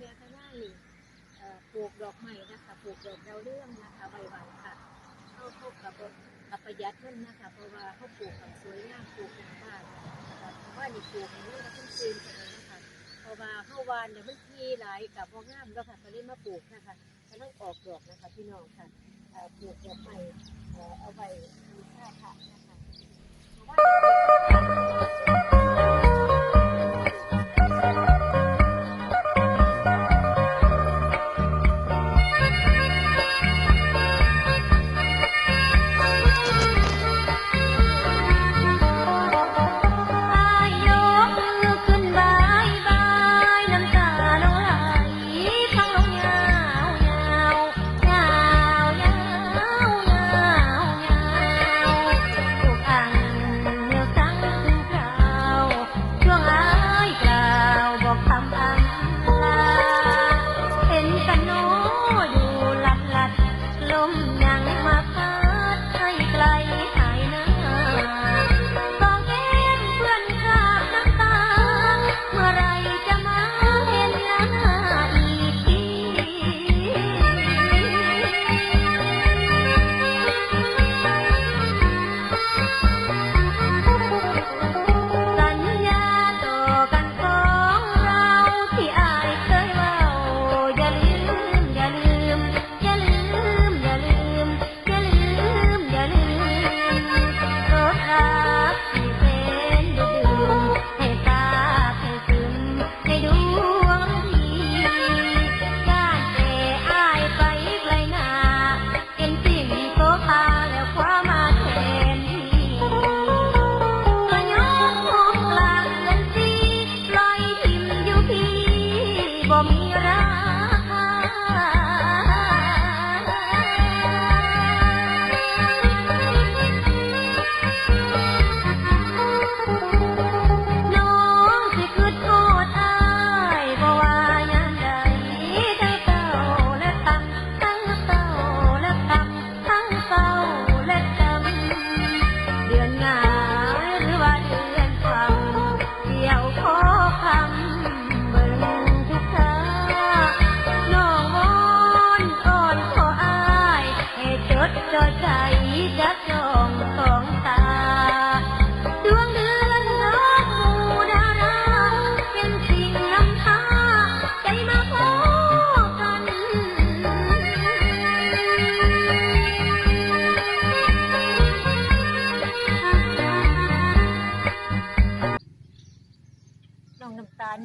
นี่เอ่อปลูกดอกไม้นะคะปลูกดอกดาวเรื่องนะคะไว้ๆค่ะเข้าเข้ากับกับประหยัดเงินนะคะ เพราะว่าเขาปลูกกับสวยงามปลูกในบ้านเพราะว่านี่ปลูกในเรื่องต้นคืนกันเลยนะคะเพราะว่าเฮาวานเนี่ยมันทีหลายกับบ่งามแล้วค่ะก็เลยมาปลูกนะคะกำลังออกดอกนะคะพี่น้องค่ะปลูกดอกไม้เอ่เอาไว้มีค่าค่ะ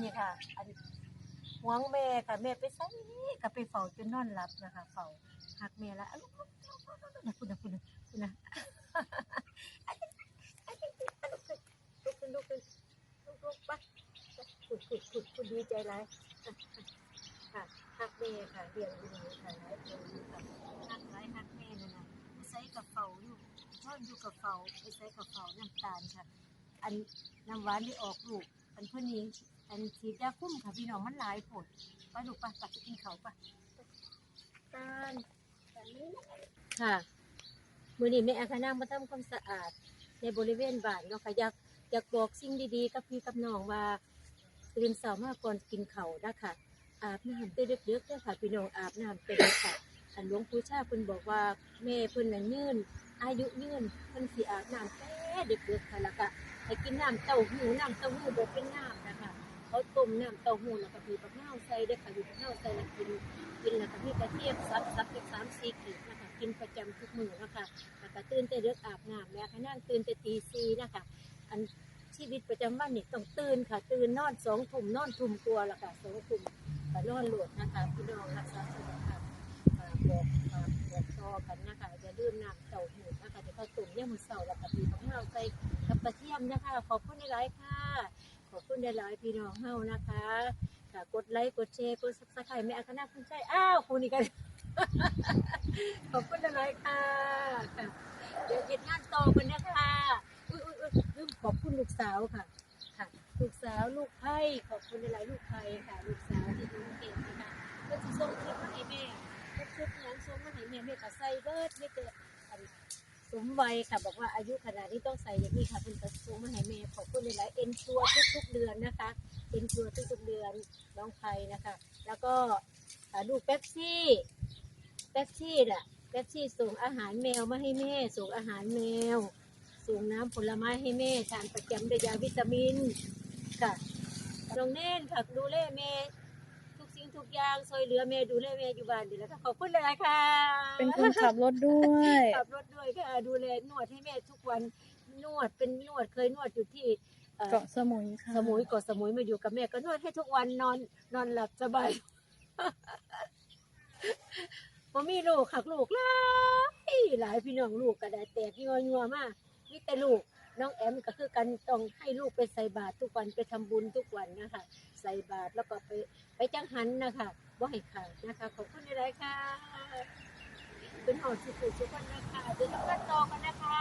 น้ำตาลนี่ค่ะ อันหวงแม่ค่ะแม่ไปใส่ก็ไปเฝ้าจนนอนหลับนะคะเฝ้าหักแม่ละลูกลูกลูกลูกนะคุณนะคุณนะคุณนะลุกขึ้นลุกขึ้นลุกลุกไปขุดขุดขุดคุณดีใจไรค่ะหักแม่ค่ะเรียนอยู่นี่ค่ะหลายคนอยู่ค่ะหักไรหักแม่นั่นน่ะไปใส่กับเฝ้าอยู่นอนอยู่กับเฝ้าไปใส่กับเฝ้าน้ำตาลค่ะ อันน้ำหวานที่ออกลูกอันเพื่อนี้ อันฉีดยาคุ้มค่ะพี่น้องมันหลายผลไปลูกไปไปกินเขาวไปตาลค่ะมือนี้แม่อาคณางมาทำความสะอาด ในบริเวณบ้านเนาะค่ะอยากอยากบอกสิ่งดีๆ กับพี่กับน้องว่าตื่นเช้ามาก่อนกินเขาวนะคะอาบน้ำเต้เด็กๆเด้อค่ะพี่น้องอาบน้ำเป็นค่ะอันหลวงปู่ชาเพิ่นบอกว่าแม่เพิ่นน่ะยืนอายุยืนเพิ่นสิอาบน้ำแต่เด็กๆค่ะแล้วก็ให้กินน้ำเต้าหู้น้ำเต้าหู้แบบเป็นน้ำนะคะ เขาต้มน้ำเต้าหู้แล้วก็มีปลาเน่าวใส่เด้อค่ะมีปลาเน่าวใส่แล้วกินกินแล้วก็มีกระเทียมซับซับเป็นสามสี่ขีดนะคะกินประจำทุกมื้อนะคะแล้วก็ตื่นแต่เลือกอาบน้ำแม่ขนั่งตื่นแต่ตีสี่นะคะอันชีวิตประจำวันนี่ต้องตื่นค่ะ ตื่นนอนสองทุ่มนอนทุ่มกลัวแล้วค่ะสองทุ่มก็นอนหลดนะคะพี่น้องรักษาสุขภาพฝากบอกฝาบอกต่อกันนะคะอย่าลืมน้ำเต้าหู้นะคะที่เข้าต้มเนี่ยามมือเสาร์แล้วก็มีปลาเน่าวใส่กับกระเทียมนะคะขอบคุณหลายๆค่ะ ขอบคุณหลายๆพี่น้องเฮานะคะค่ะกดไลค์กดแชร์กดซับสไครต์แม่อาคณะคุณใจอ้าวคุณนี่กันขอบคุณหลายๆค่ะค่ะเดี๋ยวเก็บงานต่อกันนะคะอุ้ยอุ้ยอุ้ยลืมขอบคุณลูกสาวค่ะค่ะ ลูกสาวลูกไผ่ขอบคุณหลายๆลูกไผ่ค่ะ ลูกสาวที่ดูเก่งนะคะก็จะส่งคลิปมาให้แม่ก็ชุดนั้นส่งมาให้แม่แม่ก็ใส่เบิร์ดไม่เจออัน สมวัยค่ะ บอกว่าอายุขนาดนี้ต้องใส่อย่างนี้ค่ะเป็นกระทรวงมาให้แม่ขอบคุณหลายๆเอ็นชัวทุกๆเดือนนะคะเอ็นชัวทุกๆเดือนน้องไพนะคะ แล้วก็อ่าลูกเป๊ปซี่เป๊ปซี่น่ะเป๊ปซี่ส่งอาหารแมวมาให้แม่ส่งอาหารแมวส่งน้ำผลไม้ให้แม่ทานประจำด้วยยาวิตามินค่ะน้องเน่นค่ะดูแลแม่ ทุกสิ่งทุกอย่างช่วยเหลือแม่ดูแลแม่อยู่บ้านดีแล้วก็ขอบคุณเลยค่ะเป็นคนขับรถด้วยขับรถด้วยค่ะดูแลนวดให้แม่ทุกวันนวดเป็นนวดเคยนวดอยู่ที่เอ่อเกาะสมุยค่ะสมุยเกาะสมุยมาอยู่กับแม่ก็นวดให้ทุกวันนอนนอนหลับสบายพอมีลูกขักลูกหลายหลายพี่น้องลูกก็ได้แตกยัวยัวๆมากมีแต่ลูก น้องแอมก็คือกันต้องให้ลูกไปใส่บาตรทุกวันไปทำบุญทุกวันนะคะ ใส่บาตรแล้วก็ไปไปจังหันนะคะบ่ให้ขาดนะคะขอบคุณอะไรค่ะ เป็นหอสุดๆทุกคนนะคะเดี๋ยวต้องกันต่อกันนะคะ